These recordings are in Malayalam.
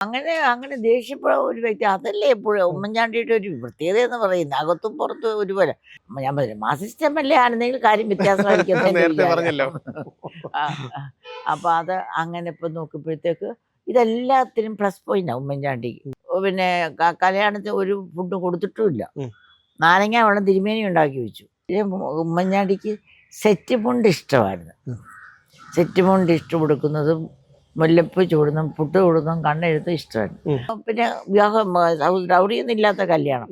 അങ്ങനെ അങ്ങനെ ദേഷ്യപ്പെടാൻ ഒരു വ്യക്തി അതല്ലേ എപ്പോഴും ഉമ്മൻചാണ്ടിയുടെ ഒരു പ്രത്യേകത എന്ന് പറയുന്നത്. അകത്തും പുറത്തും ഒരുപോലെ. ഞാൻ പറഞ്ഞു മാസിസ്റ്റം അല്ലേ ആണെന്നെങ്കിൽ കാര്യം വ്യത്യാസമായിരിക്കും. അപ്പൊ അത് അങ്ങനെ ഇപ്പൊ നോക്കുമ്പോഴത്തേക്ക് ഇതെല്ലാത്തിനും പ്ലസ് പോയിന്റ് ഉമ്മൻചാണ്ടിക്ക് പിന്നെ കല്യാണത്തിന് ഒരു ഫുഡ് കൊടുത്തിട്ടുമില്ല. നാരങ്ങ വെള്ളം തിരുമേനി ഉണ്ടാക്കി വെച്ചു. ഉമ്മൻചാണ്ടിക്ക് സെറ്റ് മുണ്ട് ഇഷ്ടമായിരുന്നു. സെറ്റ് മുണ്ട് ഇഷ്ടം കൊടുക്കുന്നതും മുല്ലപ്പ് ചൂടുന്നതും പുട്ട് ചൂടുന്നതും കണ്ണെഴുത്തും ഇഷ്ടമാണ്. പിന്നെ വിവാഹം ഡൗറിയൊന്നും ഇല്ലാത്ത കല്യാണം.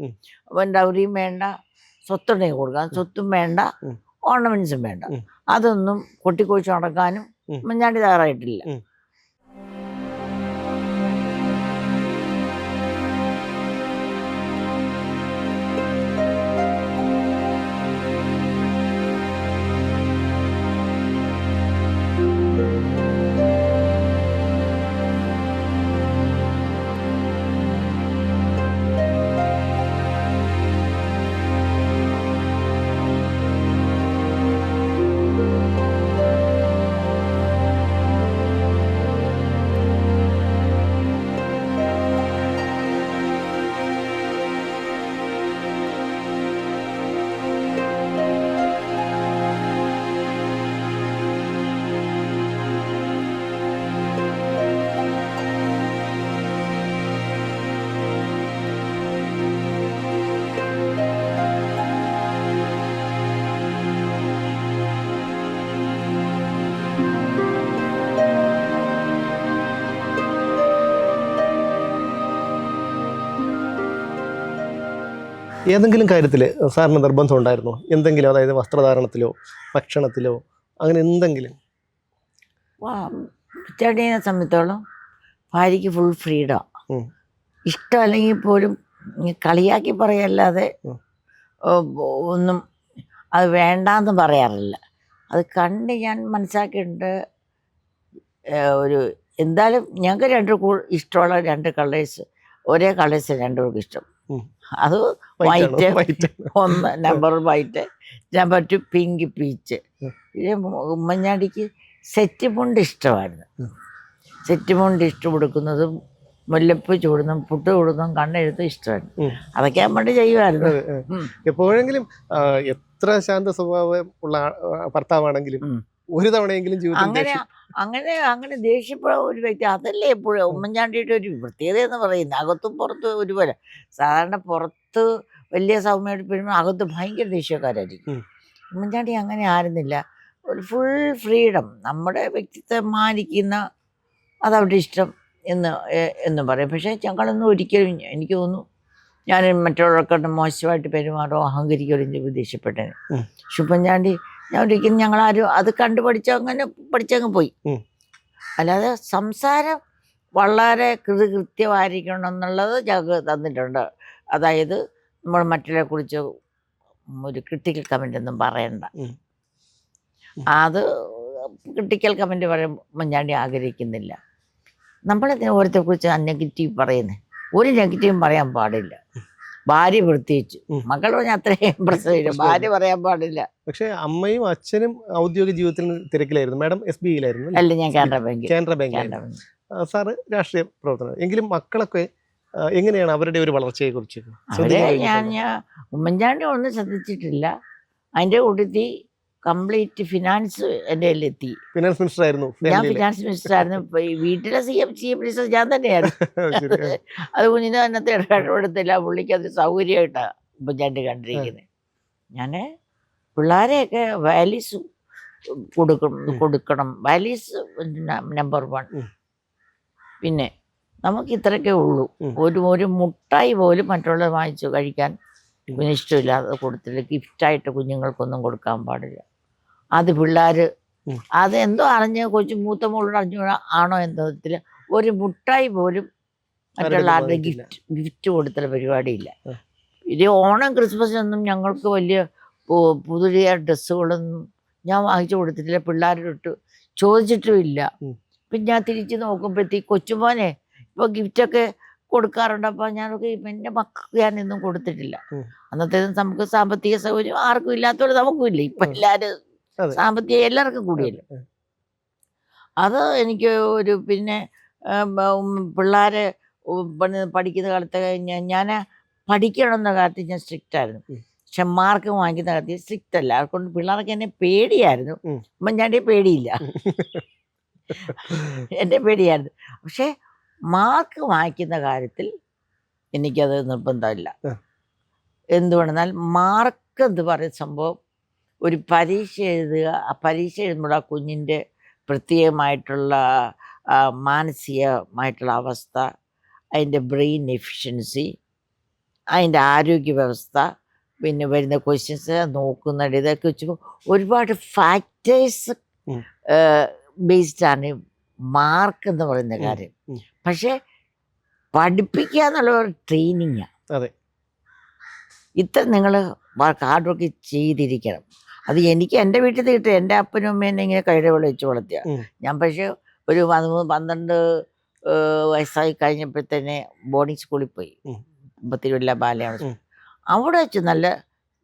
അപ്പൊ ഡൗറിയും വേണ്ട സ്വത്തുണ്ടെങ്കിൽ കൊടുക്കാം. സ്വത്തും വേണ്ട. ഓർണമെന്റ്സും വേണ്ട. അതൊന്നും കൊട്ടിക്കൊഴിച്ച് നടക്കാനും മഞ്ഞാണ്ടി തയ്യാറായിട്ടില്ല. ഏതെങ്കിലും കാര്യത്തിൽ സാറിന് നിർബന്ധം ഉണ്ടായിരുന്നോ? എന്തെങ്കിലും അതായത് വസ്ത്രധാരണത്തിലോ ഭക്ഷണത്തിലോ അങ്ങനെ എന്തെങ്കിലും? ഉമ്മൻചാണ്ടിയെ സംബന്ധിച്ചോളം ഭാര്യയ്ക്ക് ഫുൾ ഫ്രീഡം ഇഷ്ടം അല്ലെങ്കിൽ പോലും കളിയാക്കി പറയല്ലാതെ ഒന്നും അത് വേണ്ടാന്ന് പറയാറില്ല. അത് കണ്ട് ഞാൻ മനസ്സിലാക്കിയിട്ടുണ്ട്. ഒരു എന്തായാലും ഞങ്ങൾക്ക് രണ്ട് ഇഷ്ടമുള്ള രണ്ട് കളേഴ്സ് ഒരേ കളേഴ്സ് രണ്ടുപേർക്കും ഇഷ്ടം. അത് വൈറ്റ്. ഒന്ന് number white number two pink peach. ഇത് ഉമ്മൻചാണ്ടിക്ക് സെറ്റ് മുണ്ട് ഇഷ്ടമായിരുന്നു. സെറ്റ് മുണ്ട് ഇഷ്ടം കൊടുക്കുന്നതും മുല്ലപ്പ് ചൂടുന്നതും പുട്ട് ചൂടുന്നതും കണ്ണെഴുത്തും ഇഷ്ടമായിരുന്നു. അതൊക്കെ പണ്ട് ചെയ്യുമായിരുന്നു. എപ്പോഴെങ്കിലും എത്ര ശാന്ത സ്വഭാവം ഉള്ള ഭർത്താവാണെങ്കിലും. ഒരു തവണയെങ്കിലും ജീവിതത്തിൽ അങ്ങനെ ദേഷ്യം- അങ്ങനെ അങ്ങനെ ദേഷ്യപ്പെടാൻ ഒരു വ്യക്തി അതല്ലേ എപ്പോഴും? ഉമ്മൻചാണ്ടിയുടെ ഒരു പ്രത്യേകത എന്ന് പറയുന്നത് അകത്തും പുറത്തും ഒരുപോലെ. സാധാരണ പുറത്ത് വലിയ സൗമ്യമായിട്ട് പിന്നെ അകത്ത് ഭയങ്കര ദേഷ്യക്കാരായിരിക്കും. ഉം. ഉമ്മൻചാണ്ടി അങ്ങനെ ആയിരുന്നില്ല ഒരു ഫുൾ ഫ്രീഡം നമ്മുടെ വ്യക്തിത്വം മാനിക്കുന്ന അതവിടെ ഇഷ്ടം എന്ന് എ- എന്ന് പറയും. പക്ഷേ ഞങ്ങളൊന്നും ഒരിക്കലും എനിക്ക് തോന്നുന്നു ഞാൻ മറ്റുള്ളവർക്കൊട്ട് മോശമായിട്ട് പെരുമാറോ അഹങ്കരിക്കോ ചെയ്ത് ദേഷ്യപ്പെട്ടേനെ ഉം. പക്ഷെ ഉമ്മൻചാണ്ടി ഞാൻ ഒരിക്കലും ഞങ്ങളാരും അത് കണ്ടു പഠിച്ച അങ്ങനെ പഠിച്ചങ്ങ് പോയി. അല്ലാതെ സംസാരം വളരെ കൃത്യമായിരിക്കണം എന്നുള്ളത് ഞങ്ങൾക്ക് തന്നിട്ടുണ്ട്. അതായത് നമ്മൾ മറ്റുള്ളവരെ കുറിച്ച് ഒരു ക്രിട്ടിക്കൽ കമന്റ് ഒന്നും പറയണ്ട. അത് ക്രിട്ടിക്കൽ കമന്റ് പറയാൻ ഞാൻ ആഗ്രഹിക്കുന്നില്ല. നമ്മളെ ഓരോരുത്തരെ കുറിച്ച് നെഗറ്റീവ് പറയുന്നത് ഒരു നെഗറ്റീവും പറയാൻ പാടില്ല. ഭാര്യ പ്രത്യേകിച്ച്. മക്കൾ പറഞ്ഞ അത്രയും പ്രശ്നമില്ല. ഭാര്യ പറയാൻ പാടില്ല. പക്ഷേ അമ്മയും അച്ഛനും ഔദ്യോഗിക ജീവിതത്തിൽ തിരക്കിലായിരുന്നു. മാഡം എസ് ബി ഐയിലായിരുന്നു അല്ല? ഞാൻ Canara bank Canara bank sir രാഷ്ട്രീയ പ്രവർത്തനം എങ്കിലും മക്കളൊക്കെ എങ്ങനെയാണ് അവരുടെ ഒരു വളർച്ചയെ കുറിച്ച് ഞാൻ ഞാൻ ഉമ്മൻചാണ്ടി ഒന്നും ശ്രദ്ധിച്ചിട്ടില്ല. അതിന്റെ കൂട്ടത്തിൽ കംപ്ലീറ്റ് ഫിനാൻസ് എന്റെ കയ്യിലെത്തി. ഫിനാൻസ് മിനിസ്റ്റർ ആയിരുന്നു ഞാൻ ഫിനാൻസ് മിനിസ്റ്റർ ആയിരുന്നു ഇപ്പൊ വീട്ടിലെ സി എം ചീഫ് മിനിസ്റ്റർ ഞാൻ തന്നെയായിരുന്നു. അത് കുഞ്ഞിന് അതിനകത്ത് ഇടപെടത്തില്ല പുള്ളിക്ക് അത് സൗകര്യമായിട്ടാണ് ഉമ്മൻചാണ്ടി കണ്ടിരിക്കുന്നത് ഞാൻ പിള്ളേരെയൊക്കെ വാലീസ് കൊടുക്കണം. കൊടുക്കണം വാലീസ് നമ്പർ വൺ. പിന്നെ നമുക്ക് ഇത്രയൊക്കെ ഉള്ളൂ. ഒരു ഒരു മുട്ടായി പോലും മറ്റുള്ളത് വാങ്ങിച്ചു കഴിക്കാൻ. ഇഷ്ടമില്ലാതെ കൊടുത്തില്ല. ഗിഫ്റ്റായിട്ട് കുഞ്ഞുങ്ങൾക്കൊന്നും കൊടുക്കാൻ പാടില്ല. അത് പിള്ളേർ അതെന്തോ അറിഞ്ഞ എന്തോ അറിഞ്ഞ് കൊച്ചു മൂത്ത മോളോട് അറിഞ്ഞു ആണോ എന്തോ ഒരു മുട്ടായി പോലും മറ്റുള്ള ആരുടെ ഗിഫ്റ്റ് ഗിഫ്റ്റ് കൊടുത്തുള്ള പരിപാടിയില്ല. ഇത് ഓണം ക്രിസ്മസിനൊന്നും ഞങ്ങൾക്ക് വലിയ പുതിയ ഡ്രസ്സുകളൊന്നും ഞാൻ വാങ്ങിച്ചു കൊടുത്തിട്ടില്ല. പിള്ളേരോട്ട് ചോദിച്ചിട്ടുമില്ല. പിന്നെ ഞാൻ തിരിച്ച് നോക്കുമ്പോഴത്തേക്ക് കൊച്ചുമോനെ ഇപ്പോൾ ഗിഫ്റ്റൊക്കെ കൊടുക്കാറുണ്ട്. അപ്പൊ ഞാനൊക്കെ എന്റെ മക്കൾക്ക് ഞാനൊന്നും കൊടുത്തിട്ടില്ല. അന്നത്തേതും നമുക്ക് സാമ്പത്തിക സൗകര്യം ആർക്കും ഇല്ലാത്തവരെ നമുക്കും ഇല്ല ഇപ്പം എല്ലാരും എല്ലാവരും. സാമ്പത്തിക എല്ലാവർക്കും കൂടിയല്ലോ? അതെ. എനിക്ക് ഒരു പിന്നെ പിള്ളേരെ പഠിക്കുന്ന കാലത്ത് ഞാൻ പഠിക്കണമെന്ന കാര്യത്തിൽ ഞാൻ സ്ട്രിക്റ്റ് ആയിരുന്നു. പക്ഷെ മാർക്ക് വാങ്ങിക്കുന്ന കാര്യത്തിൽ സ്ട്രിക്റ്റ് അല്ല. അതുകൊണ്ട് പിള്ളേർക്ക് എന്നെ പേടിയായിരുന്നു. അപ്പം ഞാൻ പേടിയില്ല. എന്റെ പേടിയായിരുന്നു. പക്ഷേ മാർക്ക് വാങ്ങിക്കുന്ന കാര്യത്തിൽ എനിക്കത് നിർബന്ധമില്ല. എന്തുകൊണ്ടെന്നാൽ മാർക്ക് എന്ന് പറയുന്ന സംഭവം ഒരു പരീക്ഷ എഴുതുക ആ പരീക്ഷ എഴുതുമ്പോൾ ആ കുഞ്ഞിന്റെ പ്രത്യേകമായിട്ടുള്ള മാനസികമായിട്ടുള്ള അവസ്ഥ അതിന്റെ ബ്രെയിൻ എഫിഷ്യൻസി അതിന്റെ ആരോഗ്യ വ്യവസ്ഥ പിന്നെ വരുന്ന ക്വസ്റ്റ്യൻസ് നോക്കുന്നുണ്ട് ഇതൊക്കെ വെച്ചപ്പോൾ ഒരുപാട് ഫാക്ടേഴ്സ്. ബേസ്ഡാണ് മാർക്ക് എന്ന് പറയുന്ന കാര്യം. പക്ഷേ പഠിപ്പിക്കുക എന്നുള്ള ഒരു ട്രെയിനിങ്ങാണ് അതെ. ഇത്ര നിങ്ങൾ ഹാർഡ് വർക്ക് ചെയ്തിരിക്കണം അത് എനിക്ക് എന്റെ വീട്ടിൽ തീട്ട് എന്റെ അപ്പനും അമ്മേനെ ഇങ്ങനെ കൈയുടെ വെച്ച് വളർത്തിയ. ഞാൻ പക്ഷേ ഒരു പതിമൂന്ന് പന്ത്രണ്ട് വയസ്സായി കഴിഞ്ഞപ്പോഴത്തേനെ ബോർഡിംഗ് സ്കൂളിൽ പോയി. തിരുവല്ല ബാലയാണ്. അവിടെ വെച്ച് നല്ല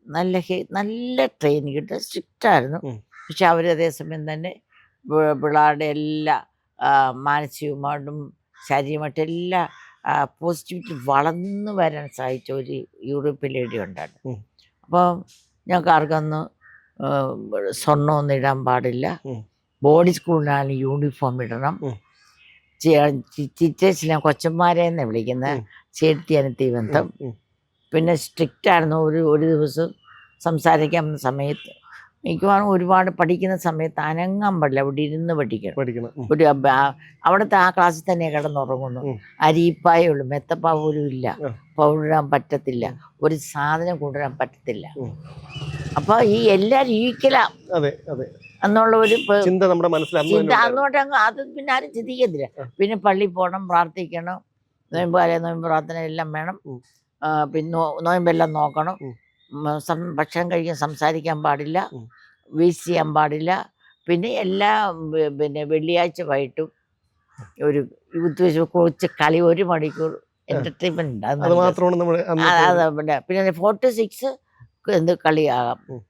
നല്ല ഹെ- നല്ല ട്രെയിനിങ് കിട്ടുക സ്ട്രിക്റ്റ് ആയിരുന്നു ഉം. പക്ഷെ അവർ അതേസമയം തന്നെ പിള്ളേരുടെ എല്ലാ മാനസികമായിട്ടും ശാരീരികമായിട്ടും എല്ലാ പോസിറ്റിവിറ്റി വളർന്നു വരാൻ സഹായിച്ച ഒരു യൂറോപ്യൻ ലേഡി ഉണ്ടായിരുന്നു അപ്പം അപ്പോൾ ഞങ്ങൾക്ക് ആർക്കൊന്ന് സ്വർണമൊന്നും ഇടാൻ പാടില്ല. ബോഡി സ്കൂളിനാണ് യൂണിഫോം ഇടണം. ടീച്ചേഴ്സിനെ കൊച്ചന്മാരെ എന്ന് വിളിക്കുന്നത്. ചേർത്തി ബന്ധം പിന്നെ സ്ട്രിക്റ്റ് ആയിരുന്നു. ഒരു ഒരു ദിവസം സംസാരിക്കാൻ സമയത്ത് മിക്കവാറും ഒരുപാട് പഠിക്കുന്ന സമയത്ത് അനങ്ങാൻ പാടില്ല. അവിടെ ഇരുന്ന് പഠിക്കണം. ഒരു അവിടുത്തെ ആ ക്ലാസ്സിൽ തന്നെ കിടന്നുറങ്ങുന്നു. ഉം. അരിപ്പായേ ഉള്ളൂ. മെത്തപ്പാ പോലും ഇല്ല. പൗരിടാൻ പറ്റത്തില്ല. ഒരു സാധനം കൊണ്ടുവരാൻ പറ്റത്തില്ല. ഉം. അപ്പോൾ ഈ എല്ലാരും ഈക്കലാ. അതെ അതെ. എന്നുള്ള ഒരു ചിന്ത നമ്മുടെ മനസ്സിൽ ചിന്ത അങ്ങോട്ട് അങ്ങ് അത് പിന്നെ ആരും ചിന്തിക്കത്തില്ല. പിന്നെ പള്ളി പോകണം പ്രാർത്ഥിക്കണം നോയമ്പ് കാലം നോയമ്പ് പ്രാർത്ഥന എല്ലാം വേണം. പിന്നെ നോയമ്പെല്ലാം നോക്കണം. ഭക്ഷണം കഴിക്കാൻ സംസാരിക്കാൻ പാടില്ല. വീസ് ചെയ്യാൻ പാടില്ല. പിന്നെ എല്ലാ പിന്നെ വെള്ളിയാഴ്ച വൈകിട്ടും ഒരു യൂത്ത് കുറച്ച് കളി ഒരു മണിക്കൂർ എന്റർടൈൻമെന്റ് അത് മാത്രമാണ് നമ്മുടെ പിന്നെ ഫോർട്ടി സിക്സ് എന്ത് കളിയാകാം? ഉം.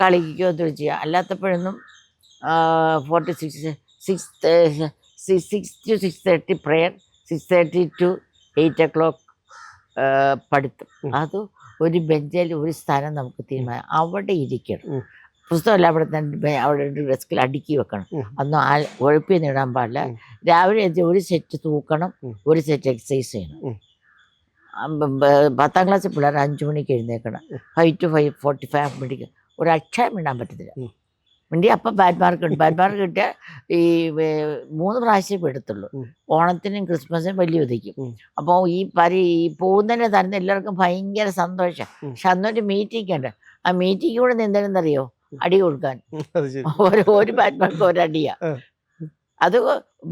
കളിക്കോ എന്ത് ചെയ്യാം. അല്ലാത്തപ്പോഴൊന്നും forty six six six two six thirty prayer six thirty two eight o'clock പഠിത്തം. അത് ഒരു ബെഞ്ചിൽ ഒരു സ്ഥാനം നമുക്ക് തീരുമാനം. അവിടെ ഇരിക്കണം. പുസ്തകമല്ല അവിടെ തന്നെ അവിടെ ഡെസ്കിൽ അടുക്കി വെക്കണം. അന്ന് ആ ഉഴപ്പിയൊന്നും നേടാൻ പാടില്ല. രാവിലെ ഒരു സെറ്റ് തൂക്കണം ഒരു സെറ്റ് എക്സസൈസ് ചെയ്യണം. പത്താം ക്ലാസ്സിൽ പിള്ളേർ അഞ്ചു മണിക്ക് എഴുന്നേക്കണം. Five two five forty five മണിക്ക് ഒരു അക്ഷരം മിണ്ടാൻ പറ്റത്തില്ല. മിണ്ടി അപ്പം ബാറ്റ് മാർക്ക് ഉണ്ട്. ബാറ്റ് മാർക്ക് കിട്ടിയാൽ ഈ മൂന്ന് പ്രാവശ്യം എടുത്തുള്ളൂ. ഓണത്തിനും ക്രിസ്മസിനും വലിയ ഉദിക്കും അപ്പോൾ ഈ പരി ഈ പോകുന്നതിനെ തരുന്ന എല്ലാവർക്കും ഭയങ്കര സന്തോഷം. പക്ഷെ അന്നൊരു മീറ്റിംഗ് ഉണ്ട്. ആ മീറ്റിംഗ് കൂടെ നിന്നെന്നറിയോ അടി കൊടുക്കാൻ. ഓരോ ഒരു ബാറ്റ് മാർക്ക് ഒരടിയാ അത്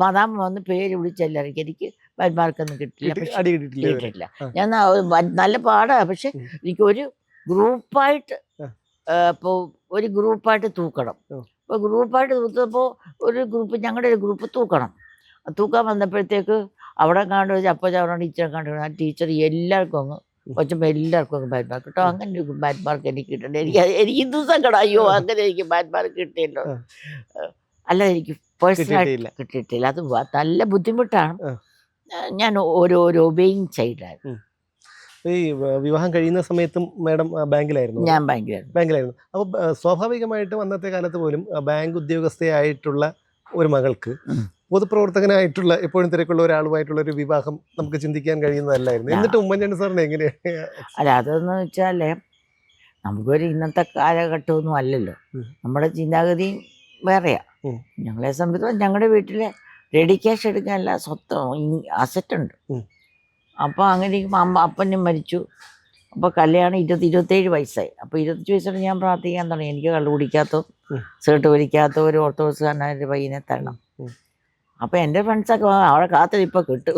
മതാമ്മ വന്ന് പേര് വിളിച്ചെല്ലാവർക്കും എനിക്ക് ബാറ്റ്മാർക്കൊന്നും കിട്ടില്ല കിട്ടി- പക്ഷെ കിട്ടിയിട്ടില്ല. ഞാൻ നല്ല പാടാ. പക്ഷെ. എനിക്ക് ഒരു ഗ്രൂപ്പായിട്ട്. ഇപ്പോൾ ഒരു ഗ്രൂപ്പായിട്ട് തൂക്കണം. ഉം. അപ്പോൾ ഗ്രൂപ്പായിട്ട് തൂത്തപ്പോൾ ഒരു ഗ്രൂപ്പ് ഞങ്ങളുടെ ഒരു ഗ്രൂപ്പ് തൂക്കണം. തൂക്കാൻ വന്നപ്പോഴത്തേക്ക് അവിടെ കണ്ടു അപ്പോൾ അവിടെ ടീച്ചറെ കണ്ടു ആ ടീച്ചർ എല്ലാവർക്കും അങ്ങ് ഉം. കൊച്ചുമ്പോൾ എല്ലാവർക്കും അങ്ങ് ബാറ്റ് മാർക്ക് കേട്ടോ. അങ്ങനെ ഒരു ബാറ്റ് മാർക്ക് എനിക്ക് കിട്ടണ്ടേ എനിക്ക് എനിക്ക് എനിക്ക് ദിവസം സങ്കടം അയ്യോ അങ്ങനെ എനിക്ക് ബാറ്റ് മാർക്ക് കിട്ടിയല്ലോ. അല്ല എനിക്ക് പേഴ്സണലായിട്ട് കിട്ടിയിട്ടില്ല. അത് നല്ല ബുദ്ധിമുട്ടാണ്. ഞാൻ ഓരോരോ ഒരു ചെയ്തായിരുന്നു. ഈ വിവാഹം കഴിയുന്ന സമയത്തും മാഡം ബാങ്കിലായിരുന്നു ഞാൻ ബാങ്കിലായിരുന്നു. ബാങ്കിലായിരുന്നു. അപ്പോൾ സ്വാഭാവികമായിട്ടും അന്നത്തെ കാലത്ത് പോലും ബാങ്ക് ഉദ്യോഗസ്ഥയായിട്ടുള്ള ഒരു മകൾക്ക് പൊതുപ്രവർത്തകനായിട്ടുള്ള എപ്പോഴും തിരക്കുള്ള ഒരാളുമായിട്ടുള്ള ഒരു വിവാഹം നമുക്ക് ചിന്തിക്കാൻ കഴിയുന്നതല്ലായിരുന്നു. എന്നിട്ട് ഉമ്മൻചാണ്ടി സാറിന് എങ്ങനെയാണ് അല്ല അതെന്ന് വെച്ചാൽ നമുക്കൊരു ഇന്നത്തെ കാലഘട്ടമൊന്നും അല്ലല്ലോ. നമ്മുടെ ചിന്താഗതി വേറെയാ. ഞങ്ങളെ സംബന്ധിച്ച് ഞങ്ങളുടെ വീട്ടിൽ റെഡി ക്യാഷ് എടുക്കാനല്ല സ്വത്തം. അസറ്റ് ഉണ്ട്. ഉം. അപ്പോൾ അങ്ങനെ അമ്മ അപ്പനും മരിച്ചു. അപ്പോൾ കല്യാണം ഇരുപത്തി ഇരുപത്തേഴ് വയസ്സായി. അപ്പോൾ ഇരുപത്തഞ്ച് വയസ്സോടെ ഞാൻ പ്രാർത്ഥിക്കാൻ തുടങ്ങി. എനിക്ക് കള്ളു കുടിക്കാത്തോ. സേർട്ട് വലിക്കാത്തോ ഒരു ഓർത്തോഡോക്സുകാരനായ പയ്യനെ തരണം. അപ്പോൾ എന്റെ ഫ്രണ്ട്സൊക്കെ അവിടെ കാത്തിരിപ്പോൾ കിട്ടും.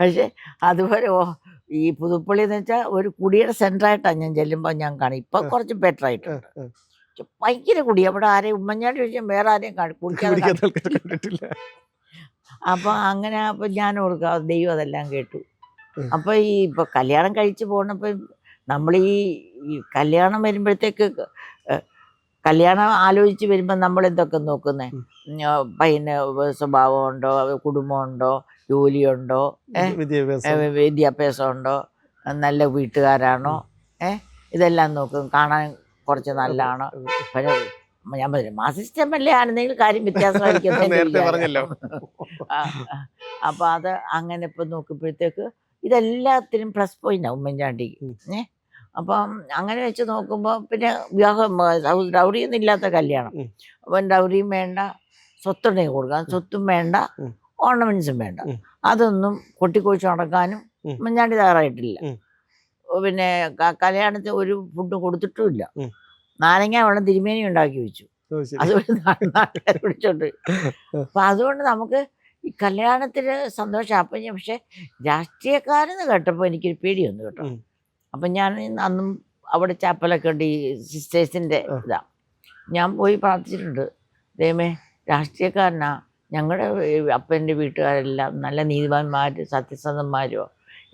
പക്ഷേ അതുപോലെ ഓ ഈ പുതുപ്പള്ളി എന്ന് വെച്ചാൽ ഒരു കുടിയുടെ സെന്ററായിട്ടാണ് ഞാൻ ചെല്ലുമ്പോൾ ഞാൻ കാണും. ഇപ്പം കുറച്ച് ബെറ്റർ ആയിട്ടുണ്ട്. ഭയങ്കര കുടി അവിടെ ആരെയും ഉമ്മൻചാണ്ടി ചോദിച്ചാൽ വേറെ ആരെയും കുടിക്കാതെ അപ്പോൾ അങ്ങനെ അപ്പൊ ഞാൻ ഓർക്കുക ദൈവം അതെല്ലാം കേട്ടു. അപ്പൊ അപ്പോൾ ഈ ഇപ്പോൾ കല്യാണം കഴിച്ച് പോണപ്പോ നമ്മൾ ഈ കല്യാണം വരുമ്പോഴത്തേക്ക് കല്യാണം ആലോചിച്ച് വരുമ്പോൾ നമ്മൾ എന്തൊക്കെ നോക്കുന്നത്. പയ്യന് സ്വഭാവമുണ്ടോ? കുടുംബമുണ്ടോ? ജോലിയുണ്ടോ? വിദ്യാഭ്യാസം. ഉണ്ടോ നല്ല വീട്ടുകാരാണോ? ഏഹ് ഇതെല്ലാം നോക്കും. കാണാൻ കുറച്ച് നല്ലതാണ് പിന്നെ ഞാൻ പറഞ്ഞു മാസിസ്റ്റം അല്ലേ? ആണെന്നെങ്കിൽ കാര്യം വ്യത്യാസമായിരിക്കും. അപ്പൊ അത് അങ്ങനെ ഇപ്പൊ നോക്കുമ്പോഴത്തേക്ക് ഇതെല്ലാത്തിനും പ്ലസ് പോയിന്റ് ഉമ്മൻചാണ്ടിക്ക് ഉം. ഏ? അപ്പം അങ്ങനെ വെച്ച് നോക്കുമ്പോൾ പിന്നെ വിവാഹം ഡൗറിയൊന്നും ഇല്ലാത്ത കല്യാണം. അപ്പൊ ഡൗറിയും വേണ്ട സ്വത്തുണ്ടെങ്കിൽ കൊടുക്കാം. സ്വത്തും വേണ്ട. ഓർണമെന്റ്സും വേണ്ട. അതൊന്നും കൊട്ടിക്കൊഴിച്ച് നടക്കാനും. ഉമ്മൻചാണ്ടി തയ്യാറായിട്ടില്ല. പിന്നെ കല്യാണത്തിന് ഒരു ഫുഡ് കൊടുത്തിട്ടുമില്ല. നാരങ്ങ വെള്ളം തിരുമേനി ഉണ്ടാക്കി വെച്ചു. അതുകൊണ്ട് നാട്ടുകാർ വിളിച്ചോണ്ട് പോയി. അപ്പൊ അതുകൊണ്ട് നമുക്ക് ഈ കല്യാണത്തിന് സന്തോഷം. അപ്പൊ ഞാൻ പക്ഷെ രാഷ്ട്രീയക്കാരെന്ന് കേട്ടപ്പോൾ എനിക്കൊരു പേടി വന്നു കേട്ടോ. അപ്പൊ ഞാൻ അന്നും അവിടെ ചാപ്പലൊക്കെ ഉണ്ട് ഈ സിസ്റ്റേഴ്സിന്റെ ഇതാ. ഞാൻ പോയി പ്രാർത്ഥിച്ചിട്ടുണ്ട്. ദൈവമേ രാഷ്ട്രീയക്കാരനാ. ഞങ്ങളുടെ അപ്പന്റെ വീട്ടുകാരെല്ലാം നല്ല നീതിമാന്മാർ സത്യസന്ധന്മാരോ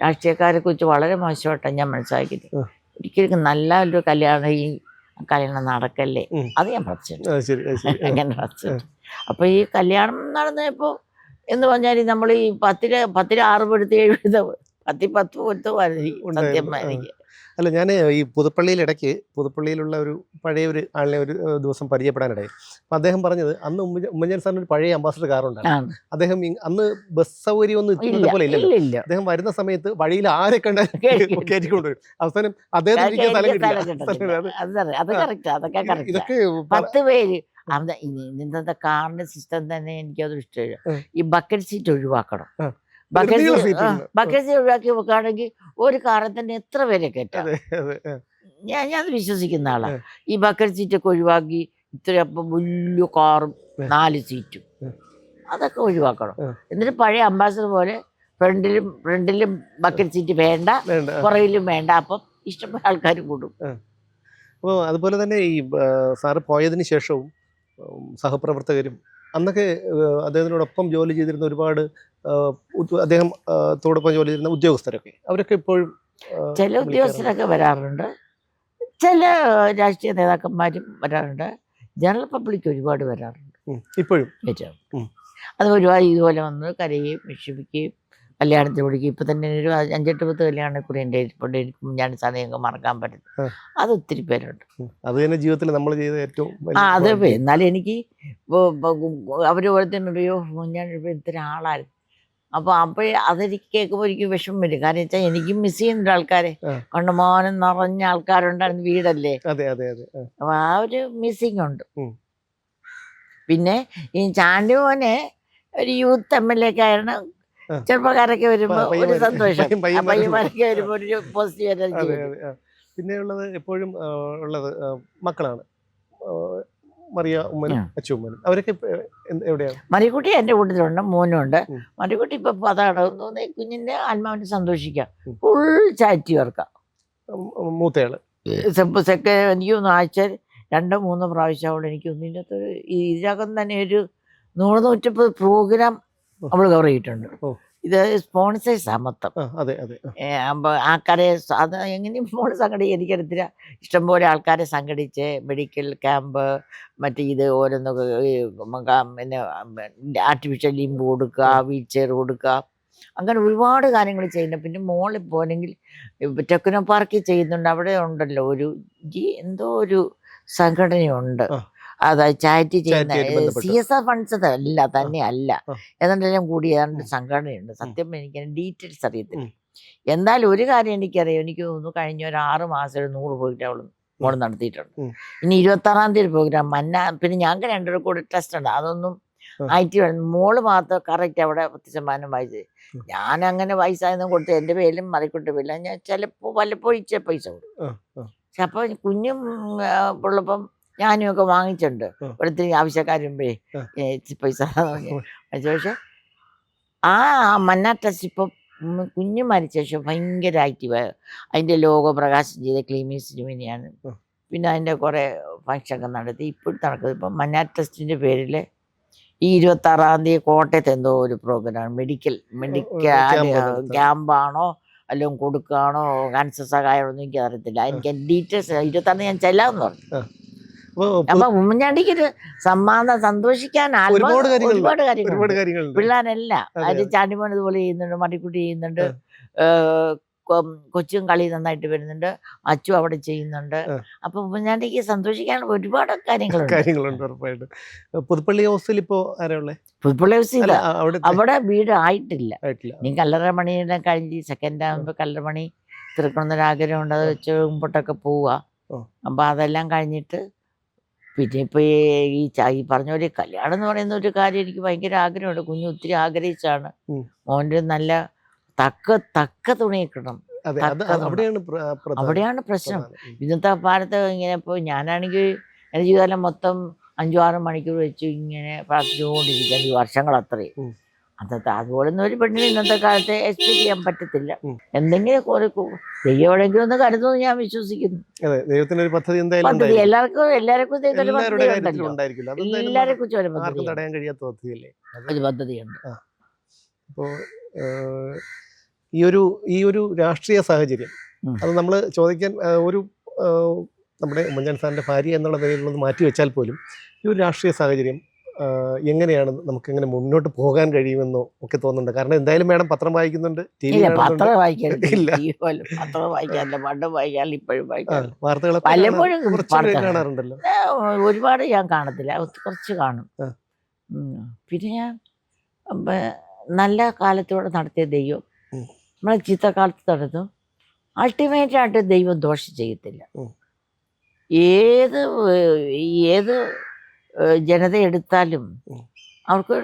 രാഷ്ട്രീയക്കാരെ കുറിച്ച് വളരെ മോശമായിട്ടാണ് ഞാൻ മനസ്സിലാക്കിയത്. ഒരിക്കലും നല്ല ഒരു കല്യാണം ഈ കല്യാണം നടക്കല്ലേ. അത് ഞാൻ. അങ്ങനെ പ്രാർത്ഥിച്ചിട്ടുണ്ട് അപ്പൊ ഈ കല്യാണം നടന്നപ്പോ എന്ന് പറഞ്ഞാൽ നമ്മൾ ഈ പത്തിൽ പത്തിൽ ആറ് പെടുത്ത് എഴുപത് പത്തി പത്ത് പൊരുത്തമായിരിക്കും സത്യം. എനിക്ക് അല്ല ഞാൻ ഈ പുതുപ്പള്ളിയിൽ ഇടയ്ക്ക് പുതുപ്പള്ളിയിലുള്ള ഒരു പഴയ ഒരു ആളിനെ ഒരു ദിവസം പരിചയപ്പെടാനിടയായി. അപ്പം അദ്ദേഹം പറഞ്ഞത് അന്ന് ഉമ്മൻ ഉമ്മൻചാണ്ടി സാറിന് ഒരു പഴയ അംബാസഡർ കാറുണ്ടായിരുന്നു. അദ്ദേഹം അന്ന് ബസ് സൗകര്യം ഒന്നും ഇല്ല പോലെ ഇല്ലല്ലോ. ഇല്ല ഇല്ല അദ്ദേഹം വരുന്ന സമയത്ത് വഴിയിൽ ആരെ കേറ്റി- കയറ്റിക്കൊണ്ടുവരും അവസാനം അദ്ദേഹത്തിന് ഇരിക്കാൻ സ്ഥലം കിട്ടില്ല. ഇതൊക്കെ പത്ത് പേര് ഇന്നത്തെ കാറിന്റെ സിസ്റ്റം തന്നെ എനിക്കത് ഇഷ്ടമില്ല. ഈ ബക്കറ്റ് സീറ്റ് ഒഴിവാക്കണം. ബക്കറ്റ് ഒഴിവാക്കി വെക്കുകയാണെങ്കിൽ ഒരു കാറിൽ തന്നെ എത്ര പേരെ കയറ്റാം. ഞാൻ ഞാൻ വിശ്വസിക്കുന്ന ആളാണ് ഈ ബക്കറ്റ് സീറ്റൊക്കെ ഒഴിവാക്കി ഇത്ര അപ്പം വലിയ കാറും നാല് സീറ്റും. അതൊക്കെ ഒഴിവാക്കണം. എന്നിട്ട് പഴയ അംബാസഡർ പോലെ ഫ്രണ്ടിലും ഫ്രണ്ടിലും ബക്കറ്റ് സീറ്റ് വേണ്ട പുറയിലും പുറകിലും വേണ്ട. അപ്പം ഇഷ്ടപ്പെട്ട ആൾക്കാർ കൂടും. അപ്പോൾ അതുപോലെ തന്നെ ഈ സാറ് പോയതിന് ശേഷവും സഹപ്രവർത്തകരും അന്നൊക്കെ അദ്ദേഹത്തിനോടൊപ്പം ജോലി ചെയ്തിരുന്ന ഒരുപാട് അദ്ദേഹം തോടൊപ്പം ജോലി ചെയ്തിരുന്ന ഉദ്യോഗസ്ഥരൊക്കെ അവരൊക്കെ ഇപ്പോഴും ചില ഉദ്യോഗസ്ഥരൊക്കെ വരാറുണ്ട്. ചില രാഷ്ട്രീയ നേതാക്കന്മാരും വരാറുണ്ട്. ജനറൽ പബ്ലിക് ഒരുപാട് വരാറുണ്ട്. ഇപ്പോഴും. അത് ഒരുപാട് ഇതുപോലെ വന്ന് കരയുകയും വിഷമിക്കുകയും കല്യാണത്തിന് ഒഴുകി ഇപ്പം തന്നെ ഒരു അഞ്ചെട്ട് പത്ത് കല്യാണം കൂടി എന്റെ ഇരിപ്പുണ്ട് എനിക്ക് ഞാൻ സമയം മറക്കാൻ പറ്റും. അത് ഒത്തിരി പേരുണ്ട്. അത് തന്നെ ജീവിതത്തിൽ നമ്മൾ ചെയ്ത ഏറ്റവും ആ അത്. എന്നാലും എനിക്ക് അവർ ഓരോരുത്തരും അയ്യോ ഞാൻ ഇത്ര ആളായിരുന്നു. അപ്പോൾ അപ്പോൾ അതെനിക്ക് കേൾക്കുമ്പോൾ എനിക്ക് വിഷമം വരും. കാരണം വെച്ചാൽ എനിക്കും മിസ് ചെയ്യുന്നുണ്ട് ആൾക്കാരെ. കണ്ണുമോനം നിറഞ്ഞ ആൾക്കാരുണ്ടായിരുന്നു വീടല്ലേ? അതെ അതെ അതെ. ആ, അപ്പൊ ആ ഒരു മിസ്സിങ് ഉണ്ട്. പിന്നെ ഈ ചാണ്ടി മോനെ ഒരു യൂത്ത് എം എൽ എ ഒക്കെ ആ. ചെറുപ്പക്കാരൊക്കെ വരുമ്പോ ഒരു സന്തോഷം. പയ്യന്മാരൊക്കെ വരുമ്പോ ഒരു പോസിറ്റീവ് എനർജി പിന്നെ ഉള്ളത് എപ്പോഴും ഉള്ളത് മക്കളാണ്. മറിയ ഉമ്മനും. അച്ചുമ്മനും അവരൊക്കെ എവിടെയാണ് മറിക്കുട്ടി എന്റെ കൂട്ടത്തിലുണ്ട് മോനും ഉണ്ട് ഉം. മറിക്കുട്ടി ഇപ്പൊ അതാണ്. തോന്നി കുഞ്ഞിന്റെ ആത്മാവിന് സന്തോഷിക്കാം. ഫുൾ ചാറ്റി വർക്കാം സെക്ക എനിക്ക് ആഴ്ച രണ്ടോ മൂന്നോ പ്രാവശ്യം അവൾ എനിക്ക് ഈ ഇതിനകം തന്നെ ഒരു നൂറ് നൂറ്റമ്പത് പ്രോഗ്രാം അവൾ കവർ ചെയ്തിട്ടുണ്ട്. ഇത് സ്പോൺസേഴ്സ് അമത്തം ആ അതെ അതെ. എങ്ങനെയും ഫോൺ സംഘടി എനിക്കറിയത്തില്ല. ഇഷ്ടംപോലെ ആൾക്കാരെ സംഘടിച്ച് മെഡിക്കൽ ക്യാമ്പ് മറ്റേ ഇത് ഓരോന്ന് പിന്നെ ആർട്ടിഫിഷ്യൽ ലിംബ് കൊടുക്കുക വീൽ ചെയർ കൊടുക്കുക അങ്ങനെ ഒരുപാട് കാര്യങ്ങൾ ചെയ്യുന്നു പിന്നെ മോളിൽ പോകണമെങ്കിൽ ടെക്നോ പാർക്കിൽ ചെയ്യുന്നുണ്ട്. അവിടെ ഉണ്ടല്ലോ ഒരു എന്തോ ഒരു സംഘടനയുണ്ട്. അതായത് ചാരിറ്റി ചെയ്യുന്ന. സി എസ് ആർ ഫണ്ട്സ് അല്ല തന്നെ അല്ല ആ. എന്നെല്ലാം കൂടി ഏതാണ്ട് സംഘടനയുണ്ട്. സത്യം എനിക്ക് ഡീറ്റെയിൽസ് അറിയത്തില്ല. എന്തായാലും ഒരു കാര്യം എനിക്കറിയാം. എനിക്ക് തോന്നുന്നു കഴിഞ്ഞ ഒരു ആറ് മാസം ഒരു നൂറ് പ്രോഗ്രാം അവൾ മോൾ നടത്തിയിട്ടുണ്ട്. ഇനി ഇരുപത്തി ആറാം തീയതി പ്രോഗ്രാം മന്ന പിന്നെ ഞങ്ങൾക്ക് രണ്ടുപേരും കൂടി ടെസ്റ്റ് ഉണ്ട്. അതൊന്നും. ആയിട്ട് മോൾ മാത്രം കറക്റ്റ് അവിടെ പത്ത് ശതമാനം വായിച്ചത് ഞാൻ അങ്ങനെ വയസ്സായെന്നും കൊടുത്ത് എന്റെ പേരിലും മറിക്കൊണ്ട് പോയില്ല. ഞാൻ ചിലപ്പോൾ വല്ലപ്പോഴും ഇച്ച പൈസ കൊടുക്കും. പക്ഷെ അപ്പോൾ കുഞ്ഞും ഉള്ളപ്പം ഞാനും ഒക്കെ വാങ്ങിച്ചിട്ടുണ്ട്. ഒരിത്തിരി ആവശ്യക്കാരുമ്പേ. പൈസ പക്ഷെ ആ മന്നാട്ടസ് ഇപ്പം കുഞ്ഞു മരിച്ച ശേഷം ഭയങ്കര ആക്റ്റീവ് അതിന്റെ ലോഗോ പ്രകാശം ചെയ്ത ക്ലീമിങ് സിനിമയാണ്. പിന്നെ അതിന്റെ കുറേ ഫങ്ഷനൊക്കെ നടത്തി. ഇപ്പോഴും നടക്കുന്നത് ഇപ്പം മന്ന ടെസ്റ്റിന്റെ പേരിൽ ഈ ഇരുപത്തി ആറാം തീയതി കോട്ടയത്ത് എന്തോ ഒരു പ്രോഗ്രാം മെഡിക്കൽ മെഡിക്കൽ. ക്യാമ്പാണോ അല്ലെങ്കിൽ കൊടുക്കുകയാണോ കാൻസർ സഹായമാണോ ഒന്നും എനിക്ക് അറിയത്തില്ല എനിക്ക് ഡീറ്റെയിൽസ് ഇരുപത്താറിന് ഞാൻ ചെല്ലാമെന്ന് പറഞ്ഞു. അപ്പൊ ഉമ്മൻചാണ്ടിക്ക് ഒരു സമ്മാനം സന്തോഷിക്കാൻ ഒരുപാട് കാര്യങ്ങൾ ഒരുപാട് പിള്ളേരല്ല. അതെ, ചാണ്ടിമോൻ ഇതുപോലെ ചെയ്യുന്നുണ്ട് മടിക്കുട്ടി ചെയ്യുന്നുണ്ട് കൊച്ചും കളി നന്നായിട്ട് വരുന്നുണ്ട് അച്ചു അവിടെ ചെയ്യുന്നുണ്ട്. അപ്പൊ ഉമ്മൻചാണ്ടിക്ക് സന്തോഷിക്കാൻ ഒരുപാട് കാര്യങ്ങളുണ്ട്. കാര്യങ്ങളുണ്ട് ഉറപ്പായിട്ട്. പുതുപ്പള്ളി ഹൗസിൽ ഇപ്പോ പുതുപ്പള്ളി ഫുട്ബോൾ ഹൗസ് ഇല്ല. അവിടെ വീട് ആയിട്ടില്ല. നീ കല്ലറ മണിയുടെ കഴിഞ്ഞ് സെക്കൻഡ് ആകുമ്പോ കല്ലറ മണി തീർക്കണമെന്നൊരാഗ്രഹം ഉണ്ട് അത് വെച്ച് മുമ്പോട്ടൊക്കെ പോവുക അപ്പൊ അതെല്ലാം കഴിഞ്ഞിട്ട് പിന്നെ ഇപ്പോൾ ഈ ഈ പറഞ്ഞ പോലെ കല്യാണം എന്ന് പറയുന്ന ഒരു കാര്യം എനിക്ക് ഭയങ്കര ആഗ്രഹമുണ്ട്. കുഞ്ഞു ഒത്തിരി ആഗ്രഹിച്ചാണ്. മോന്റെ നല്ല തക്ക തക്ക തുണി കിട്ടണം അതെ അത് തക്ക തുണ. അവിടെയാണ് പ്ര- അവിടെയാണ് പ്രശ്നം. ഇന്നത്തെ കാലത്ത് ഇങ്ങനെ ഇപ്പോൾ ഞാനാണെങ്കിൽ എന്റെ ജീവിതകാലം മൊത്തം അഞ്ചു ആറ് മണിക്കൂർ വെച്ച് ഇങ്ങനെ പ്രാർത്ഥിച്ചുകൊണ്ടിരിക്കുക ഈ വർഷങ്ങൾ അത്രയും ഉം. അന്നത്തെ അതുപോലൊന്നും ഒരു പെണ്ണിന് ഇന്നത്തെ കാലത്ത് എക്സ്പെക്ട് ചെയ്യാൻ പറ്റത്തില്ല. എന്തെങ്കിലും കുറെ ദൈവം എവിടെയെങ്കിലും ഒന്ന് കരുതുമെന്ന് ഞാൻ വിശ്വസിക്കുന്നു. അതെ ദൈവത്തിന് ഒരു പദ്ധതി എന്തായാലും പദ്ധതി എല്ലാവർക്കും എല്ലാവർക്കും ദൈവത്തിന്റെ പദ്ധതി ഉണ്ടല്ലോ. എല്ലാരെ കുറിച്ചും ഒരു പദ്ധതി ഒരു പദ്ധതിയുണ്ട്. അപ്പോൾ ഈ ഒരു ഈ ഒരു രാഷ്ട്രീയ സാഹചര്യം അത് നമ്മൾ ചോദിക്കാൻ ഒരു നമ്മുടെ ഉമ്മൻചാൻ സാറിന്റെ ഭാര്യ എന്നുള്ള നിലയിലുള്ളത് മാറ്റി വെച്ചാൽ പോലും ഈ ഒരു രാഷ്ട്രീയ സാഹചര്യം എങ്ങനെയാണ് നമുക്ക് എങ്ങനെ മുന്നോട്ട് പോകാൻ കഴിയുമെന്നോ ഒക്കെ തോന്നുന്നുണ്ട്. കാരണം എന്തായാലും മേഡം പത്രം വായിക്കുന്നുണ്ട് ടി വി പത്രം പോലും പത്രം വായിക്കാറില്ല പണ്ടും വായിക്കാറില്ല ഇപ്പോഴും ആ, വായിക്കാറില്ല. വാർത്തകളൊക്കെ പലപ്പോഴും കാണാറുണ്ടല്ലോ. ഒരുപാട് ഞാൻ കാണത്തില്ല. കുറച്ച് കാണും. പിന്നെ ഞാൻ നല്ല കാലത്തോടെ നടത്തിയ ദൈവം. നമ്മളെ ചീത്തക്കാലത്ത് നടന്നു അൾട്ടിമേറ്റ് ആയിട്ട് ദൈവം ദോഷം ചെയ്യത്തില്ല. ഏത് ഏത് ജനത എടുത്താലും. അവർക്ക്